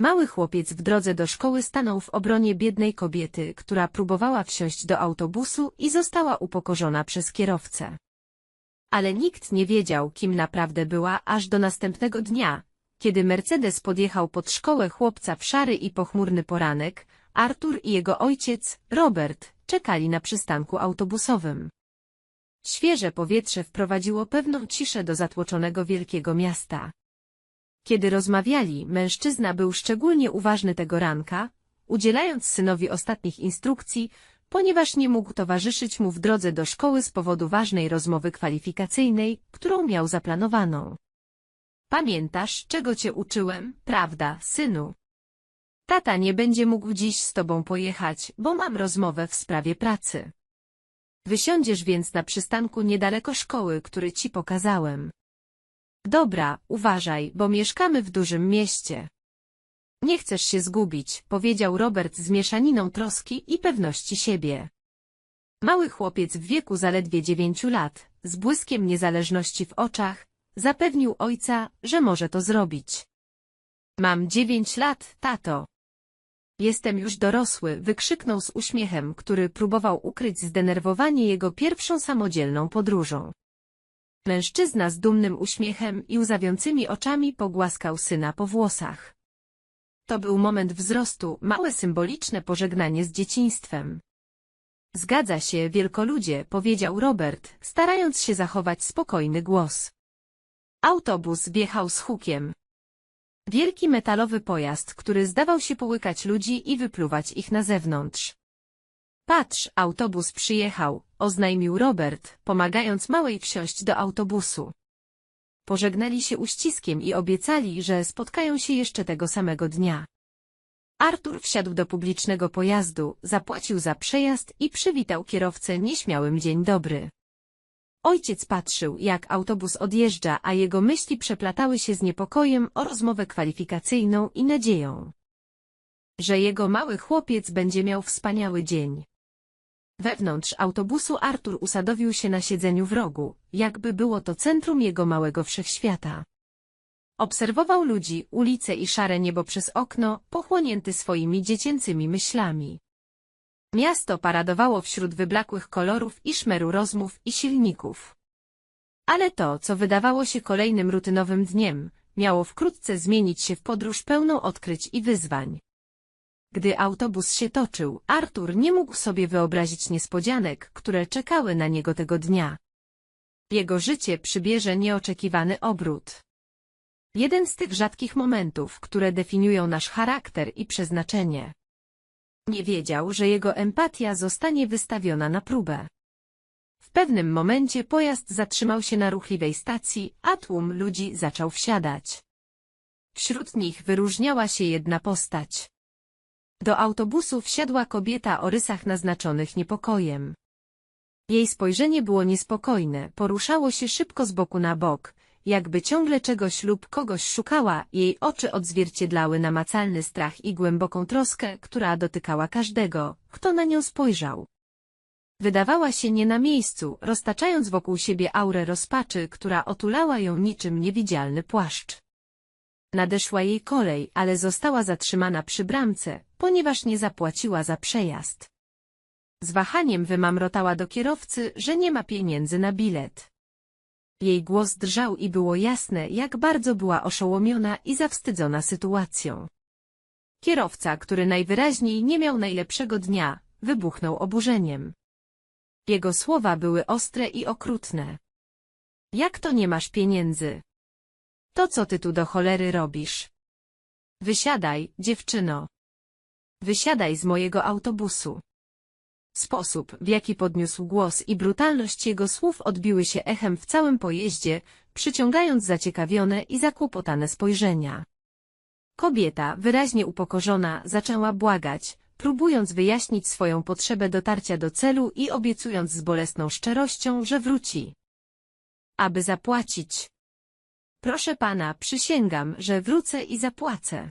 Mały chłopiec w drodze do szkoły stanął w obronie biednej kobiety, która próbowała wsiąść do autobusu i została upokorzona przez kierowcę. Ale nikt nie wiedział, kim naprawdę była, aż do następnego dnia, kiedy Mercedes podjechał pod szkołę chłopca w szary i pochmurny poranek, Artur i jego ojciec, Robert, czekali na przystanku autobusowym. Świeże powietrze wprowadziło pewną ciszę do zatłoczonego wielkiego miasta. Kiedy rozmawiali, mężczyzna był szczególnie uważny tego ranka, udzielając synowi ostatnich instrukcji, ponieważ nie mógł towarzyszyć mu w drodze do szkoły z powodu ważnej rozmowy kwalifikacyjnej, którą miał zaplanowaną. Pamiętasz, czego cię uczyłem, prawda, synu? Tata nie będzie mógł dziś z tobą pojechać, bo mam rozmowę w sprawie pracy. Wysiądziesz więc na przystanku niedaleko szkoły, który ci pokazałem. Dobra, uważaj, bo mieszkamy w dużym mieście. Nie chcesz się zgubić, powiedział Robert z mieszaniną troski i pewności siebie. Mały chłopiec w wieku zaledwie dziewięciu lat, z błyskiem niezależności w oczach, zapewnił ojca, że może to zrobić. Mam dziewięć lat, tato. Jestem już dorosły, wykrzyknął z uśmiechem, który próbował ukryć zdenerwowanie jego pierwszą samodzielną podróżą. Mężczyzna z dumnym uśmiechem i łzawiącymi oczami pogłaskał syna po włosach. To był moment wzrostu, małe symboliczne pożegnanie z dzieciństwem. Zgadza się, wielkoludzie, powiedział Robert, starając się zachować spokojny głos. Autobus wjechał z hukiem. Wielki metalowy pojazd, który zdawał się połykać ludzi i wypluwać ich na zewnątrz. Patrz, autobus przyjechał, oznajmił Robert, pomagając małej wsiąść do autobusu. Pożegnali się uściskiem i obiecali, że spotkają się jeszcze tego samego dnia. Artur wsiadł do publicznego pojazdu, zapłacił za przejazd i przywitał kierowcę nieśmiałym dzień dobry. Ojciec patrzył, jak autobus odjeżdża, a jego myśli przeplatały się z niepokojem o rozmowę kwalifikacyjną i nadzieją, że jego mały chłopiec będzie miał wspaniały dzień. Wewnątrz autobusu Artur usadowił się na siedzeniu w rogu, jakby było to centrum jego małego wszechświata. Obserwował ludzi, ulice i szare niebo przez okno, pochłonięty swoimi dziecięcymi myślami. Miasto paradowało wśród wyblakłych kolorów i szmeru rozmów i silników. Ale to, co wydawało się kolejnym rutynowym dniem, miało wkrótce zmienić się w podróż pełną odkryć i wyzwań. Gdy autobus się toczył, Artur nie mógł sobie wyobrazić niespodzianek, które czekały na niego tego dnia. Jego życie przybierze nieoczekiwany obrót. Jeden z tych rzadkich momentów, które definiują nasz charakter i przeznaczenie. Nie wiedział, że jego empatia zostanie wystawiona na próbę. W pewnym momencie pojazd zatrzymał się na ruchliwej stacji, a tłum ludzi zaczął wsiadać. Wśród nich wyróżniała się jedna postać. Do autobusu wsiadła kobieta o rysach naznaczonych niepokojem. Jej spojrzenie było niespokojne, poruszało się szybko z boku na bok, jakby ciągle czegoś lub kogoś szukała, jej oczy odzwierciedlały namacalny strach i głęboką troskę, która dotykała każdego, kto na nią spojrzał. Wydawała się nie na miejscu, roztaczając wokół siebie aurę rozpaczy, która otulała ją niczym niewidzialny płaszcz. Nadeszła jej kolej, ale została zatrzymana przy bramce, ponieważ nie zapłaciła za przejazd. Z wahaniem wymamrotała do kierowcy, że nie ma pieniędzy na bilet. Jej głos drżał i było jasne, jak bardzo była oszołomiona i zawstydzona sytuacją. Kierowca, który najwyraźniej nie miał najlepszego dnia, wybuchnął oburzeniem. Jego słowa były ostre i okrutne. Jak to nie masz pieniędzy? To co ty tu do cholery robisz? Wysiadaj, dziewczyno. Wysiadaj z mojego autobusu. Sposób, w jaki podniósł głos i brutalność jego słów odbiły się echem w całym pojeździe, przyciągając zaciekawione i zakłopotane spojrzenia. Kobieta, wyraźnie upokorzona, zaczęła błagać, próbując wyjaśnić swoją potrzebę dotarcia do celu i obiecując z bolesną szczerością, że wróci. Aby zapłacić. Proszę pana, przysięgam, że wrócę i zapłacę.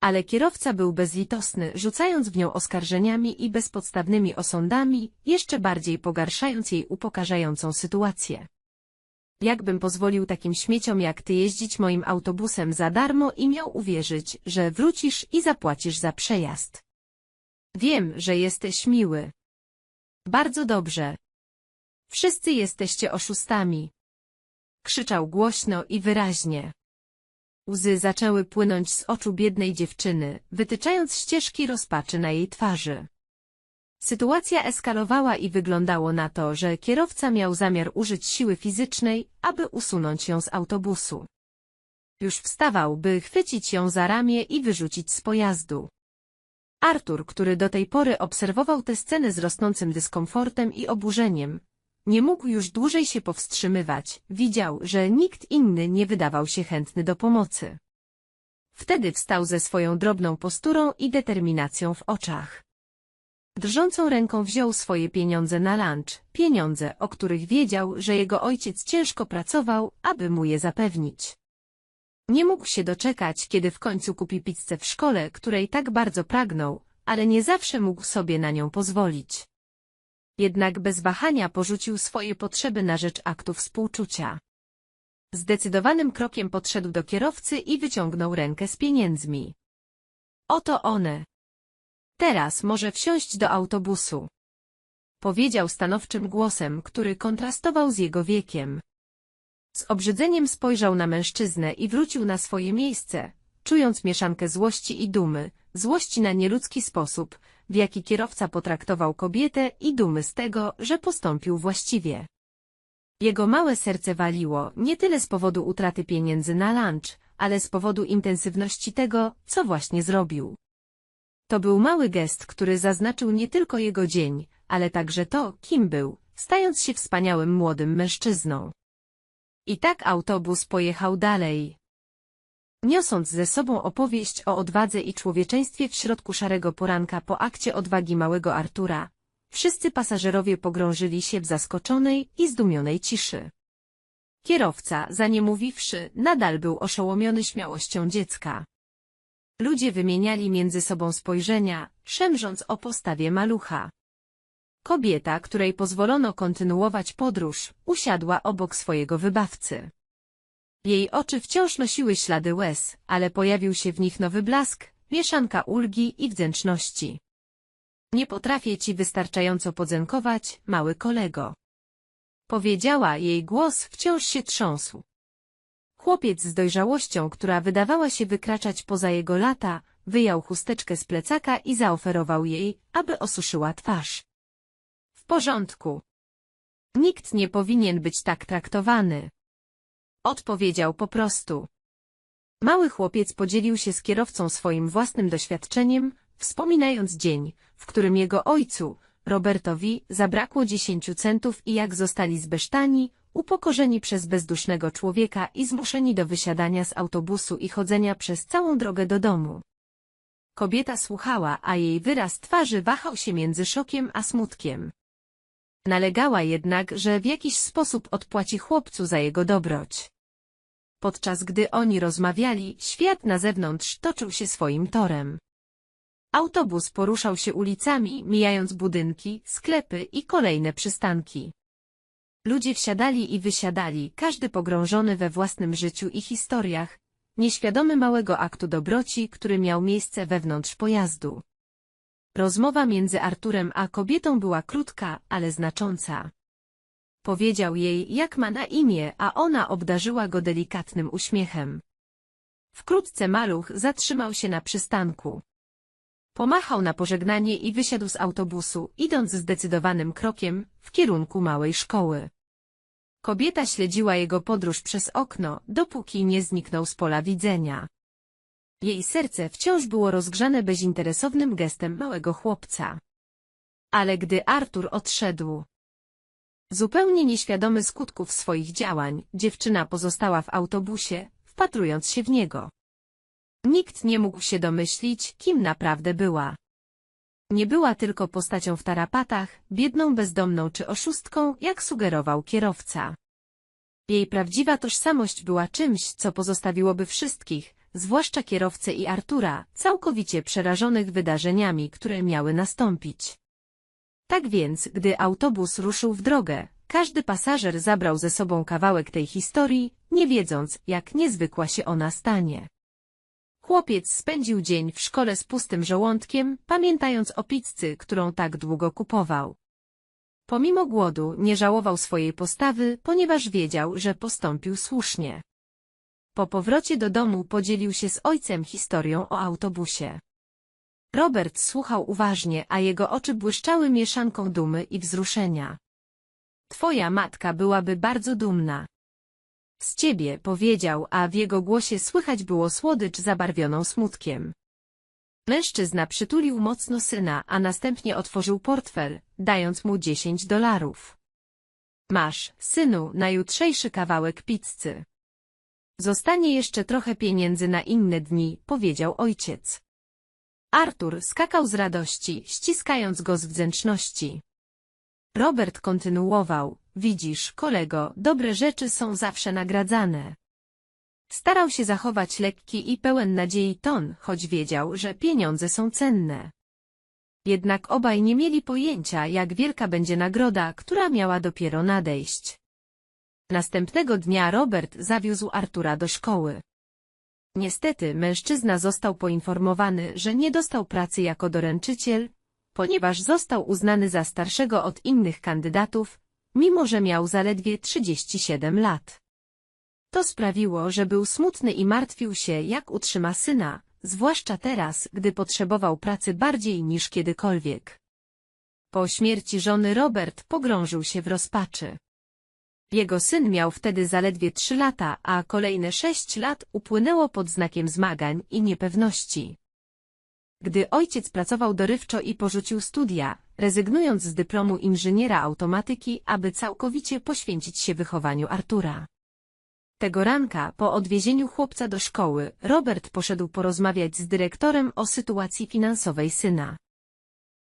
Ale kierowca był bezlitosny, rzucając w nią oskarżeniami i bezpodstawnymi osądami, jeszcze bardziej pogarszając jej upokarzającą sytuację. Jakbym pozwolił takim śmieciom jak ty jeździć moim autobusem za darmo i miał uwierzyć, że wrócisz i zapłacisz za przejazd. Wiem, że jesteś miły. Bardzo dobrze. Wszyscy jesteście oszustami. Krzyczał głośno i wyraźnie. Łzy zaczęły płynąć z oczu biednej dziewczyny, wytyczając ścieżki rozpaczy na jej twarzy. Sytuacja eskalowała i wyglądało na to, że kierowca miał zamiar użyć siły fizycznej, aby usunąć ją z autobusu. Już wstawał, by chwycić ją za ramię i wyrzucić z pojazdu. Artur, który do tej pory obserwował tę scenę z rosnącym dyskomfortem i oburzeniem, nie mógł już dłużej się powstrzymywać, widział, że nikt inny nie wydawał się chętny do pomocy. Wtedy wstał ze swoją drobną posturą i determinacją w oczach. Drżącą ręką wziął swoje pieniądze na lunch, pieniądze, o których wiedział, że jego ojciec ciężko pracował, aby mu je zapewnić. Nie mógł się doczekać, kiedy w końcu kupi pizzę w szkole, której tak bardzo pragnął, ale nie zawsze mógł sobie na nią pozwolić. Jednak bez wahania porzucił swoje potrzeby na rzecz aktu współczucia. Zdecydowanym krokiem podszedł do kierowcy i wyciągnął rękę z pieniędzmi. Oto one. Teraz może wsiąść do autobusu. Powiedział stanowczym głosem, który kontrastował z jego wiekiem. Z obrzydzeniem spojrzał na mężczyznę i wrócił na swoje miejsce, czując mieszankę złości i dumy, złości na nieludzki sposób, w jaki kierowca potraktował kobietę i dumy z tego, że postąpił właściwie. Jego małe serce waliło nie tyle z powodu utraty pieniędzy na lunch, ale z powodu intensywności tego, co właśnie zrobił. To był mały gest, który zaznaczył nie tylko jego dzień, ale także to, kim był, stając się wspaniałym młodym mężczyzną. I tak autobus pojechał dalej. Niosąc ze sobą opowieść o odwadze i człowieczeństwie w środku szarego poranka po akcie odwagi małego Artura, wszyscy pasażerowie pogrążyli się w zaskoczonej i zdumionej ciszy. Kierowca, za nie mówiwszy, nadal był oszołomiony śmiałością dziecka. Ludzie wymieniali między sobą spojrzenia, szemrząc o postawie malucha. Kobieta, której pozwolono kontynuować podróż, usiadła obok swojego wybawcy. Jej oczy wciąż nosiły ślady łez, ale pojawił się w nich nowy blask, mieszanka ulgi i wdzięczności. Nie potrafię ci wystarczająco podzenkować, mały kolego. Powiedziała, jej głos wciąż się trząsł. Chłopiec z dojrzałością, która wydawała się wykraczać poza jego lata, wyjął chusteczkę z plecaka i zaoferował jej, aby osuszyła twarz. W porządku. Nikt nie powinien być tak traktowany. Odpowiedział po prostu. Mały chłopiec podzielił się z kierowcą swoim własnym doświadczeniem, wspominając dzień, w którym jego ojcu, Robertowi, zabrakło dziesięciu centów i jak zostali zbesztani, upokorzeni przez bezdusznego człowieka i zmuszeni do wysiadania z autobusu i chodzenia przez całą drogę do domu. Kobieta słuchała, a jej wyraz twarzy wahał się między szokiem a smutkiem. Nalegała jednak, że w jakiś sposób odpłaci chłopcu za jego dobroć. Podczas gdy oni rozmawiali, świat na zewnątrz toczył się swoim torem. Autobus poruszał się ulicami, mijając budynki, sklepy i kolejne przystanki. Ludzie wsiadali i wysiadali, każdy pogrążony we własnym życiu i historiach, nieświadomy małego aktu dobroci, który miał miejsce wewnątrz pojazdu. Rozmowa między Arturem a kobietą była krótka, ale znacząca. Powiedział jej, jak ma na imię, a ona obdarzyła go delikatnym uśmiechem. Wkrótce maluch zatrzymał się na przystanku. Pomachał na pożegnanie i wysiadł z autobusu, idąc zdecydowanym krokiem w kierunku małej szkoły. Kobieta śledziła jego podróż przez okno, dopóki nie zniknął z pola widzenia. Jej serce wciąż było rozgrzane bezinteresownym gestem małego chłopca. Ale gdy Artur odszedł, zupełnie nieświadomy skutków swoich działań, dziewczyna pozostała w autobusie, wpatrując się w niego. Nikt nie mógł się domyślić, kim naprawdę była. Nie była tylko postacią w tarapatach, biedną bezdomną czy oszustką, jak sugerował kierowca. Jej prawdziwa tożsamość była czymś, co pozostawiłoby wszystkich, zwłaszcza kierowcę i Artura, całkowicie przerażonych wydarzeniami, które miały nastąpić. Tak więc, gdy autobus ruszył w drogę, każdy pasażer zabrał ze sobą kawałek tej historii, nie wiedząc, jak niezwykła się ona stanie. Chłopiec spędził dzień w szkole z pustym żołądkiem, pamiętając o pizzy, którą tak długo kupował. Pomimo głodu nie żałował swojej postawy, ponieważ wiedział, że postąpił słusznie. Po powrocie do domu podzielił się z ojcem historią o autobusie. Robert słuchał uważnie, a jego oczy błyszczały mieszanką dumy i wzruszenia. Twoja matka byłaby bardzo dumna. Z ciebie powiedział, a w jego głosie słychać było słodycz zabarwioną smutkiem. Mężczyzna przytulił mocno syna, a następnie otworzył portfel, dając mu dziesięć dolarów. Masz, synu, na jutrzejszy kawałek pizzy. Zostanie jeszcze trochę pieniędzy na inne dni, powiedział ojciec. Artur skakał z radości, ściskając go z wdzięczności. Robert kontynuował, widzisz, kolego, dobre rzeczy są zawsze nagradzane. Starał się zachować lekki i pełen nadziei ton, choć wiedział, że pieniądze są cenne. Jednak obaj nie mieli pojęcia, jak wielka będzie nagroda, która miała dopiero nadejść. Następnego dnia Robert zawiózł Artura do szkoły. Niestety mężczyzna został poinformowany, że nie dostał pracy jako doręczyciel, ponieważ został uznany za starszego od innych kandydatów, mimo że miał zaledwie 37 lat. To sprawiło, że był smutny i martwił się, jak utrzyma syna, zwłaszcza teraz, gdy potrzebował pracy bardziej niż kiedykolwiek. Po śmierci żony Robert pogrążył się w rozpaczy. Jego syn miał wtedy zaledwie trzy lata, a kolejne sześć lat upłynęło pod znakiem zmagań i niepewności. Gdy ojciec pracował dorywczo i porzucił studia, rezygnując z dyplomu inżyniera automatyki, aby całkowicie poświęcić się wychowaniu Artura. Tego ranka, po odwiezieniu chłopca do szkoły, Robert poszedł porozmawiać z dyrektorem o sytuacji finansowej syna.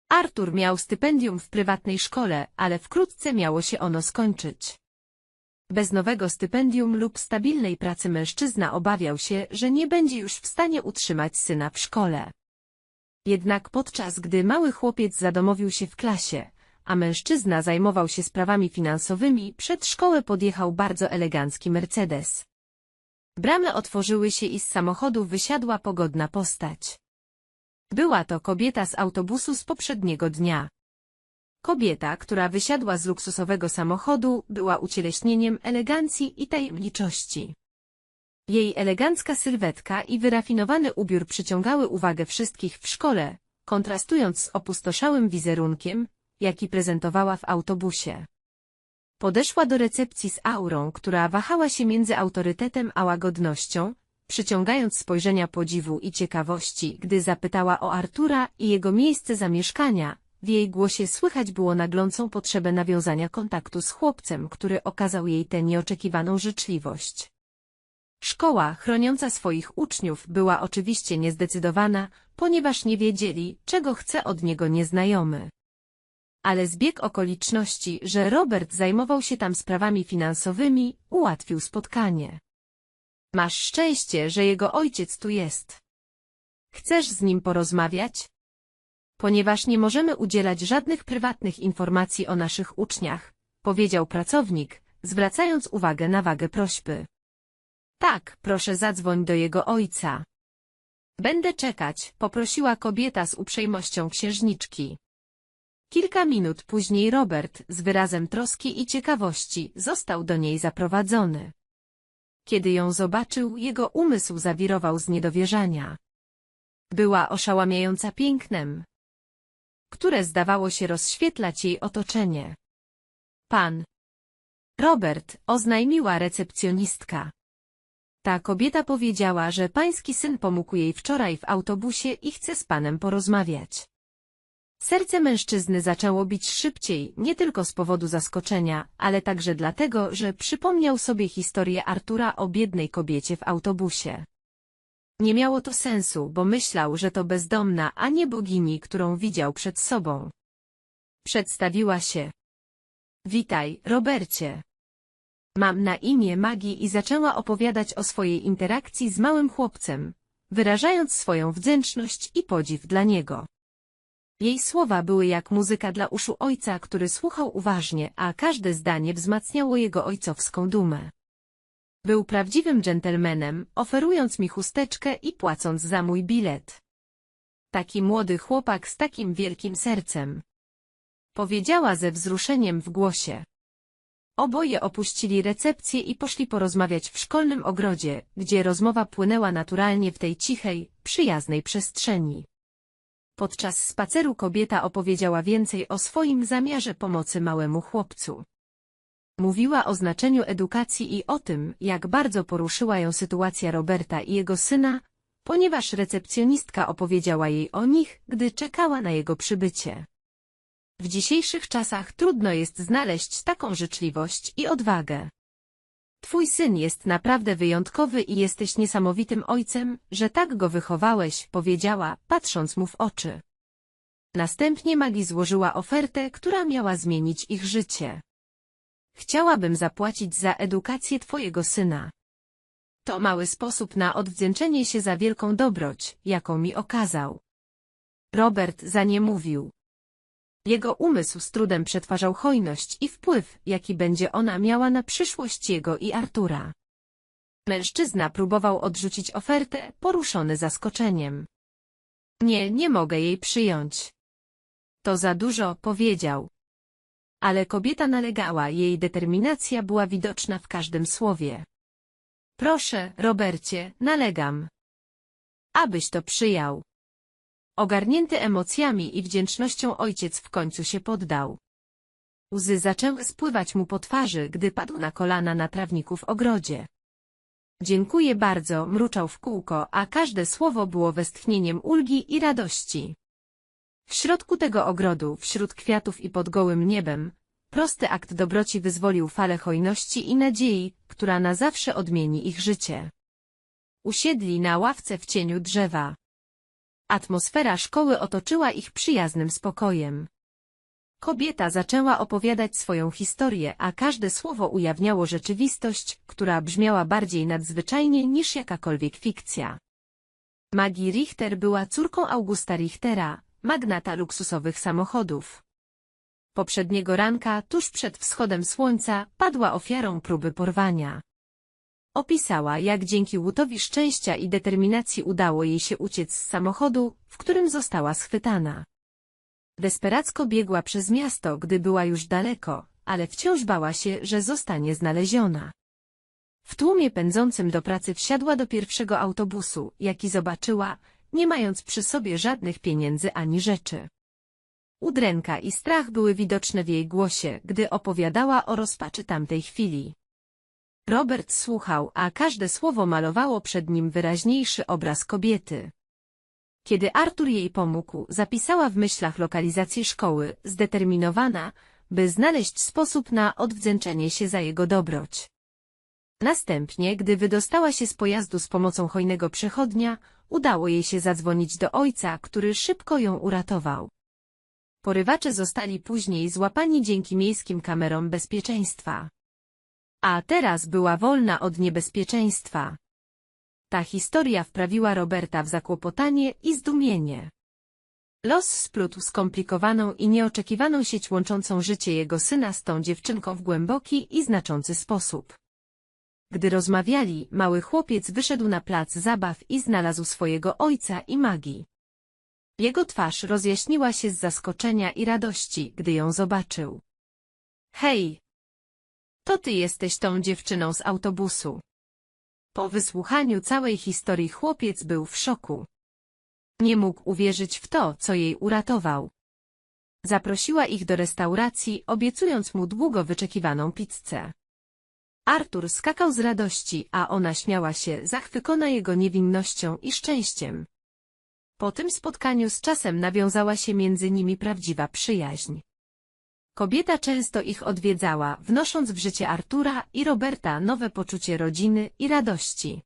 Artur miał stypendium w prywatnej szkole, ale wkrótce miało się ono skończyć. Bez nowego stypendium lub stabilnej pracy mężczyzna obawiał się, że nie będzie już w stanie utrzymać syna w szkole. Jednak podczas gdy mały chłopiec zadomowił się w klasie, a mężczyzna zajmował się sprawami finansowymi, przed szkołę podjechał bardzo elegancki Mercedes. Bramy otworzyły się i z samochodu wysiadła pogodna postać. Była to kobieta z autobusu z poprzedniego dnia. Kobieta, która wysiadła z luksusowego samochodu, była ucieleśnieniem elegancji i tajemniczości. Jej elegancka sylwetka i wyrafinowany ubiór przyciągały uwagę wszystkich w szkole, kontrastując z opustoszałym wizerunkiem, jaki prezentowała w autobusie. Podeszła do recepcji z aurą, która wahała się między autorytetem a łagodnością, przyciągając spojrzenia podziwu i ciekawości, gdy zapytała o Artura i jego miejsce zamieszkania, w jej głosie słychać było naglącą potrzebę nawiązania kontaktu z chłopcem, który okazał jej tę nieoczekiwaną życzliwość. Szkoła, chroniąca swoich uczniów, była oczywiście niezdecydowana, ponieważ nie wiedzieli, czego chce od niego nieznajomy. Ale zbieg okoliczności, że Robert zajmował się tam sprawami finansowymi, ułatwił spotkanie. Masz szczęście, że jego ojciec tu jest. Chcesz z nim porozmawiać? Ponieważ nie możemy udzielać żadnych prywatnych informacji o naszych uczniach, powiedział pracownik, zwracając uwagę na wagę prośby. Tak, proszę zadzwoń do jego ojca. Będę czekać, poprosiła kobieta z uprzejmością księżniczki. Kilka minut później Robert, z wyrazem troski i ciekawości, został do niej zaprowadzony. Kiedy ją zobaczył, jego umysł zawirował z niedowierzania. Była oszałamiająca pięknem, które zdawało się rozświetlać jej otoczenie. Pan Robert, oznajmiła recepcjonistka. Ta kobieta powiedziała, że pański syn pomógł jej wczoraj w autobusie i chce z panem porozmawiać. Serce mężczyzny zaczęło bić szybciej, nie tylko z powodu zaskoczenia, ale także dlatego, że przypomniał sobie historię Artura o biednej kobiecie w autobusie. Nie miało to sensu, bo myślał, że to bezdomna, a nie bogini, którą widział przed sobą. Przedstawiła się. Witaj, Robercie. Mam na imię Magii i zaczęła opowiadać o swojej interakcji z małym chłopcem, wyrażając swoją wdzięczność i podziw dla niego. Jej słowa były jak muzyka dla uszu ojca, który słuchał uważnie, a każde zdanie wzmacniało jego ojcowską dumę. Był prawdziwym dżentelmenem, oferując mi chusteczkę i płacąc za mój bilet. Taki młody chłopak z takim wielkim sercem. Powiedziała ze wzruszeniem w głosie. Oboje opuścili recepcję i poszli porozmawiać w szkolnym ogrodzie, gdzie rozmowa płynęła naturalnie w tej cichej, przyjaznej przestrzeni. Podczas spaceru kobieta opowiedziała więcej o swoim zamiarze pomocy małemu chłopcu. Mówiła o znaczeniu edukacji i o tym, jak bardzo poruszyła ją sytuacja Roberta i jego syna, ponieważ recepcjonistka opowiedziała jej o nich, gdy czekała na jego przybycie. W dzisiejszych czasach trudno jest znaleźć taką życzliwość i odwagę. Twój syn jest naprawdę wyjątkowy i jesteś niesamowitym ojcem, że tak go wychowałeś, powiedziała, patrząc mu w oczy. Następnie Maggie złożyła ofertę, która miała zmienić ich życie. Chciałabym zapłacić za edukację twojego syna. To mały sposób na odwdzięczenie się za wielką dobroć, jaką mi okazał. Robert za nie mówił. Jego umysł z trudem przetwarzał hojność i wpływ, jaki będzie ona miała na przyszłość jego i Artura. Mężczyzna próbował odrzucić ofertę, poruszony zaskoczeniem. Nie, nie mogę jej przyjąć. To za dużo, powiedział. Ale kobieta nalegała, jej determinacja była widoczna w każdym słowie. Proszę, Robercie, nalegam. Abyś to przyjął. Ogarnięty emocjami i wdzięcznością ojciec w końcu się poddał. Łzy zaczęły spływać mu po twarzy, gdy padł na kolana na trawniku w ogrodzie. Dziękuję bardzo, mruczał w kółko, a każde słowo było westchnieniem ulgi i radości. W środku tego ogrodu, wśród kwiatów i pod gołym niebem, prosty akt dobroci wyzwolił falę hojności i nadziei, która na zawsze odmieni ich życie. Usiedli na ławce w cieniu drzewa. Atmosfera szkoły otoczyła ich przyjaznym spokojem. Kobieta zaczęła opowiadać swoją historię, a każde słowo ujawniało rzeczywistość, która brzmiała bardziej nadzwyczajnie niż jakakolwiek fikcja. Maggie Richter była córką Augusta Richtera, magnata luksusowych samochodów. Poprzedniego ranka, tuż przed wschodem słońca, padła ofiarą próby porwania. Opisała, jak dzięki łutowi szczęścia i determinacji udało jej się uciec z samochodu, w którym została schwytana. Desperacko biegła przez miasto, gdy była już daleko, ale wciąż bała się, że zostanie znaleziona. W tłumie pędzącym do pracy wsiadła do pierwszego autobusu, jaki zobaczyła, nie mając przy sobie żadnych pieniędzy ani rzeczy. Udręka i strach były widoczne w jej głosie, gdy opowiadała o rozpaczy tamtej chwili. Robert słuchał, a każde słowo malowało przed nim wyraźniejszy obraz kobiety. Kiedy Artur jej pomógł, zapisała w myślach lokalizację szkoły, zdeterminowana, by znaleźć sposób na odwdzięczenie się za jego dobroć. Następnie, gdy wydostała się z pojazdu z pomocą hojnego przechodnia, udało jej się zadzwonić do ojca, który szybko ją uratował. Porywacze zostali później złapani dzięki miejskim kamerom bezpieczeństwa. A teraz była wolna od niebezpieczeństwa. Ta historia wprawiła Roberta w zakłopotanie i zdumienie. Los splótł skomplikowaną i nieoczekiwaną sieć łączącą życie jego syna z tą dziewczynką w głęboki i znaczący sposób. Gdy rozmawiali, mały chłopiec wyszedł na plac zabaw i znalazł swojego ojca i magii. Jego twarz rozjaśniła się z zaskoczenia i radości, gdy ją zobaczył. Hej! To ty jesteś tą dziewczyną z autobusu. Po wysłuchaniu całej historii chłopiec był w szoku. Nie mógł uwierzyć w to, co jej uratował. Zaprosiła ich do restauracji, obiecując mu długo wyczekiwaną pizzę. Artur skakał z radości, a ona śmiała się, zachwycona jego niewinnością i szczęściem. Po tym spotkaniu z czasem nawiązała się między nimi prawdziwa przyjaźń. Kobieta często ich odwiedzała, wnosząc w życie Artura i Roberta nowe poczucie rodziny i radości.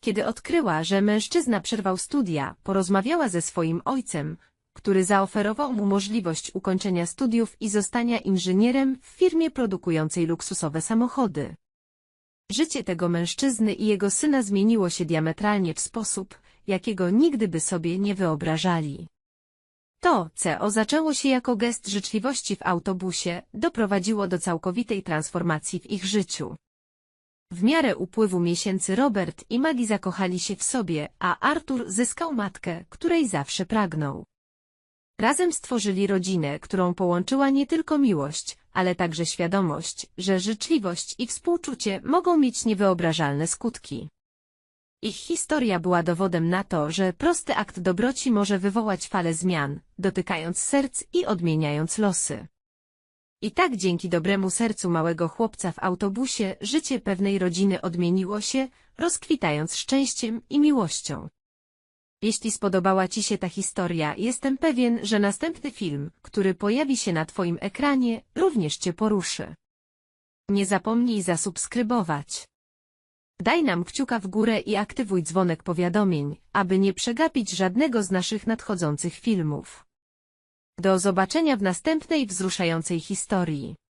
Kiedy odkryła, że mężczyzna przerwał studia, porozmawiała ze swoim ojcem, który zaoferował mu możliwość ukończenia studiów i zostania inżynierem w firmie produkującej luksusowe samochody. Życie tego mężczyzny i jego syna zmieniło się diametralnie w sposób, jakiego nigdy by sobie nie wyobrażali. To, co zaczęło się jako gest życzliwości w autobusie, doprowadziło do całkowitej transformacji w ich życiu. W miarę upływu miesięcy Robert i Maggie zakochali się w sobie, a Artur zyskał matkę, której zawsze pragnął. Razem stworzyli rodzinę, którą połączyła nie tylko miłość, ale także świadomość, że życzliwość i współczucie mogą mieć niewyobrażalne skutki. Ich historia była dowodem na to, że prosty akt dobroci może wywołać falę zmian, dotykając serc i odmieniając losy. I tak dzięki dobremu sercu małego chłopca w autobusie życie pewnej rodziny odmieniło się, rozkwitając szczęściem i miłością. Jeśli spodobała Ci się ta historia, jestem pewien, że następny film, który pojawi się na Twoim ekranie, również Cię poruszy. Nie zapomnij zasubskrybować. Daj nam kciuka w górę i aktywuj dzwonek powiadomień, aby nie przegapić żadnego z naszych nadchodzących filmów. Do zobaczenia w następnej wzruszającej historii.